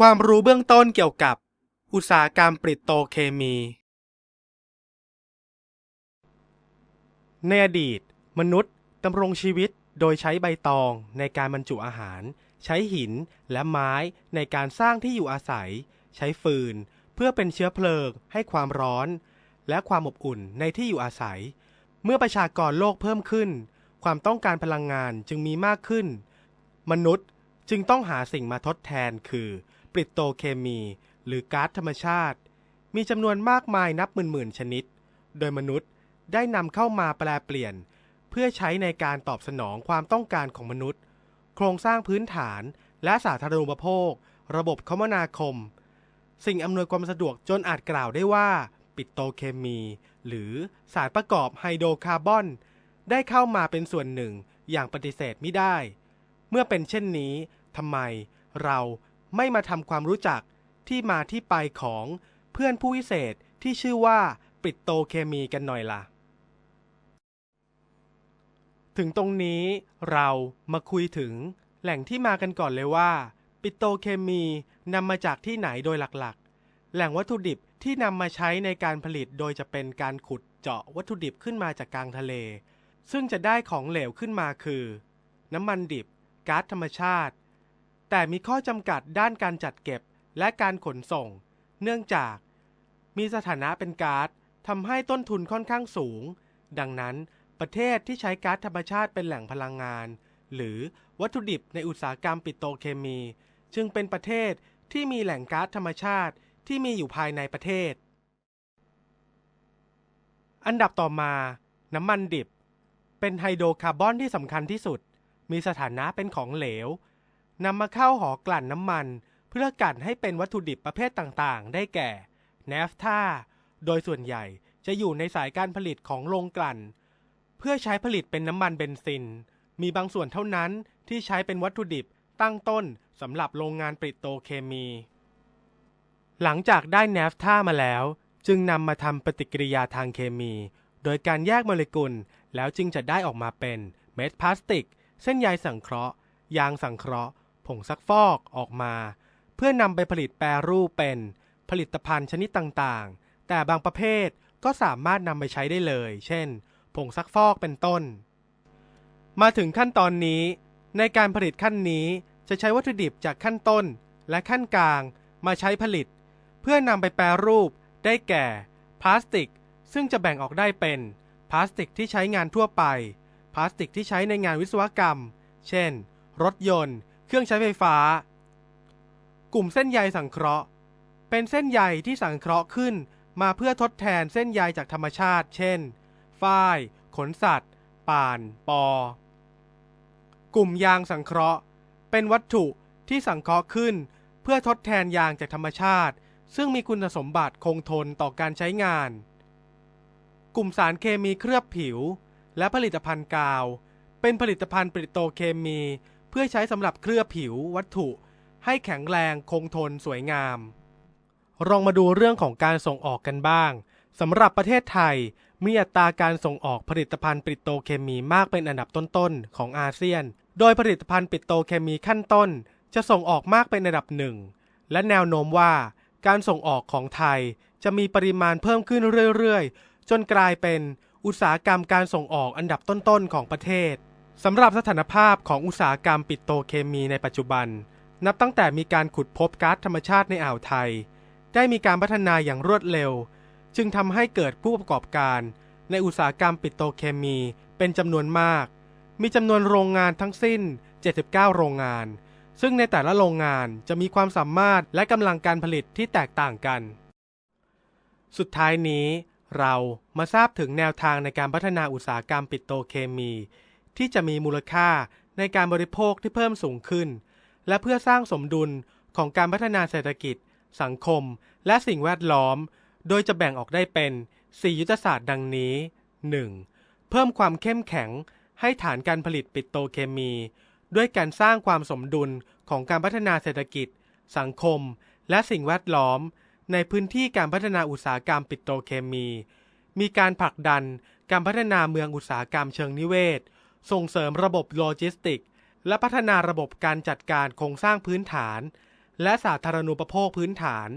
ความรู้เบื้องต้นเกี่ยวกับ อุตสาหกรรมปริโตเคมี ในอดีต มนุษย์ดำรงชีวิตโดยใช้ใบตองในการบรรจุอาหาร ใช้หินและไม้ในการสร้างที่อยู่อาศัย ใช้ฟืน เพื่อเป็นเชื้อเพลิง ให้ความร้อน และความอบอุ่นในที่อยู่อาศัย เมื่อประชากรโลกเพิ่มขึ้น ความต้องการพลังงานจึงมีมากขึ้น มนุษย์จึงต้องหาสิ่งมาทดแทนคือ ปริโตเคมี หรือก๊าซธรรมชาติ มีจำนวนมากมายนับหมื่นๆชนิด โดยมนุษย์ได้นำเข้ามาแปลเปลี่ยน เพื่อใช้ในการตอบสนองความต้องการของมนุษย์ โครงสร้างพื้นฐาน และสาธารณูปโภค ระบบคมนาคม สิ่งอำนวยความสะดวกจนอาจกล่าวได้ว่า ปิโตเคมี หรือสารประกอบไฮโดรคาร์บอน ได้เข้ามาเป็นส่วนหนึ่งอย่างปฏิเสธไม่ได้ เมื่อเป็นเช่นนี้ทำไมเรา ไม่มาทำความรู้จักที่มาที่ไปของเพื่อนผู้วิเศษที่ชื่อว่าปิโตเคมีกันหน่อยล่ะ ถึงตรงนี้เรามาคุยถึงแหล่งที่มากันก่อนเลยว่า ปิโตเคมีนำมาจากที่ไหนโดยหลักๆ แหล่งวัตถุดิบที่นำมาใช้ในการผลิตโดยจะเป็นการขุดเจาะวัตถุดิบขึ้นมาจากกลางทะเล ซึ่งจะได้ของเหลวขึ้นมาคือ น้ำมันดิบก๊าซธรรมชาติ แต่มีข้อจำกัดด้านการจัดเก็บและการขนส่ง เนื่องจาก มีสถานะเป็นก๊าซทำให้ต้นทุนค่อนข้างสูง ดังนั้นประเทศที่ใช้ก๊าซธรรมชาติเป็นแหล่งพลังงาน หรือวัตถุดิบในอุตสาหกรรมปิโตรเคมี จึงเป็นประเทศที่มีแหล่งก๊าซธรรมชาติที่มีอยู่ภายในประเทศ อันดับต่อมา น้ำมันดิบ เป็นไฮโดรคาร์บอนที่สำคัญที่สุด มีสถานะเป็นของเหลว นำมาเข้าหอกลั่นน้ำมัน เพื่อกลั่นให้เป็นวัตถุดิบประเภทต่างๆ ได้แก่เนฟทาโดยส่วนใหญ่จะอยู่ในสายการผลิตของโรงกลั่น เพื่อใช้ผลิตเป็นน้ำมันเบนซิน มีบางส่วนเท่านั้นที่ใช้เป็นวัตถุดิบตั้งต้นสำหรับโรงงานปริโตเคมี หลังจากได้เนฟทามาแล้ว จึงนำมาทำปฏิกิริยาทางเคมี โดยการแยกโมเลกุลแล้วจึงจะได้ออกมาเป็นเม็ดพลาสติก เส้นใยสังเคราะห์ ยางสังเคราะห์ ผงซักฟอกออกมา เพื่อนำไปผลิตแปรรูปเป็นผลิตภัณฑ์ชนิดต่างๆ แต่บางประเภทก็สามารถนำไปใช้ได้เลย เช่น ผงซักฟอกเป็นต้น มาถึงขั้นตอนนี้ ในการผลิตขั้นนี้จะใช้วัตถุดิบจากขั้นต้น และขั้นกลางมาใช้ผลิต เพื่อนำไปแปรรูป ได้แก่ พลาสติก ซึ่งจะแบ่งออกได้เป็น พลาสติกที่ใช้งานทั่วไป พลาสติกที่ใช้ในงานวิศวกรรม เช่น รถยนต์ เครื่องใช้ไฟฟ้า กลุ่มเส้นใยสังเคราะห์ เป็นเส้นใยที่สังเคราะห์ขึ้นมาเพื่อทดแทนเส้นใยจากธรรมชาติ เช่น ฝ้าย ขนสัตว์ ป่าน ปอ กลุ่มยางสังเคราะห์ เป็นวัตถุที่สังเคราะห์ขึ้น เพื่อทดแทนยางจากธรรมชาติ ซึ่งมีคุณสมบัติคงทนต่อการใช้งาน กลุ่มสารเคมีเคลือบผิว และผลิตภัณฑ์กาว เป็นผลิตภัณฑ์ปริโตเคมี พื่อใช้สำหรับเคลือบผิววัตถุ ให้แข็งแรงคงทนสวยงาม ลองมาดูเรื่องของการส่งออกกันบ้างสำหรับประเทศไทยมีอัตราการส่งออกผลิตภัณฑ์ปิโตเคมีมากเป็นอันดับต้นๆของอาเซียน โดยผลิตภัณฑ์ปิโตเคมีขั้นต้น จะส่งออกมากเป็นอันดับหนึ่ง และแนวโน้มว่า การส่งออกของไทยจะมีปริมาณเพิ่มขึ้นเรื่อยๆ จนกลายเป็นอุตสาหกรรมการส่งออกอันดับต้นๆของประเทศ สำหรับสถานภาพของอุตสาหกรรมปิโตเคมีในปัจจุบัน นับตั้งแต่มีการขุดพบก๊าซธรรมชาติในอ่าวไทย ได้มีการพัฒนาอย่างรวดเร็ว จึงทำให้เกิดผู้ประกอบการ ในอุตสาหกรรมปิโตเคมีเป็นจำนวนมาก มีจำนวนโรงงานทั้งสิ้น 79 โรงงาน ซึ่งในแต่ละโรงงานจะมีความสามารถและกำลังการผลิตที่แตกต่างกัน สุดท้ายนี้ เรามาทราบถึงแนวทางในการพัฒนาอุตสาหกรรมปิโตเคมี ที่จะมีมูลค่าในการบริโภคที่เพิ่มสูงขึ้น และเพื่อสร้างสมดุลของการพัฒนาเศรษฐกิจ สังคม และสิ่งแวดล้อม โดยจะแบ่งออกได้เป็น 4 ยุทธศาสตร์ดังนี้ 1. เพิ่มความเข้มแข็งให้ฐานการผลิตปิโตรเคมี ด้วยการสร้างความสมดุลของการพัฒนาเศรษฐกิจ สังคม และสิ่งแวดล้อม ในพื้นที่การพัฒนาอุตสาหกรรมปิโตรเคมี มีการผลักดันการพัฒนาเมืองอุตสาหกรรมเชิงนิเวศ ส่งเสริมระบบโลจิสติก และพัฒนาระบบการจัดการโครงสร้างพื้นฐาน และสาธารณูปโภคพื้นฐาน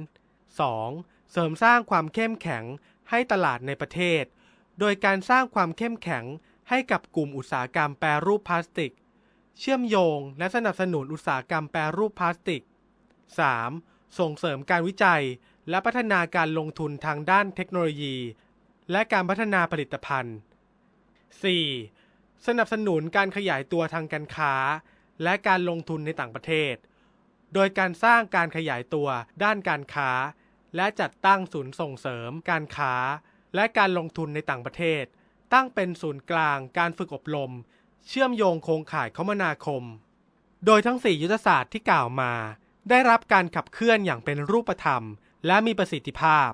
2. เสริมสร้างความเข้มแข็งให้ตลาดในประเทศ โดยการสร้างความเข้มแข็งให้กับกลุ่มอุตสาหกรรมแปรรูปพลาสติก เชื่อมโยงและสนับสนุนอุตสาหกรรมแปรรูปพลาสติก 3. ส่งเสริมการวิจัยและพัฒนาการลงทุนทางด้านเทคโนโลยี และการพัฒนาผลิตภัณฑ์ 4. สนับสนุนการขยายตัวทางการค้า และการลงทุนในต่างประเทศ โดยการสร้างการขยายตัวด้านการค้า และจัดตั้งศูนย์ส่งเสริม การค้า และการลงทุนในต่างประเทศ ตั้งเป็นศูนย์กลางการฝึกอบรม เชื่อมโยงโครงข่ายคมนาคม โดยทั้ง 4 ยุทธศาสตร์ที่กล่าวมา ได้รับการขับเคลื่อนอย่างเป็นรูปธรรม และมีประสิทธิภาพ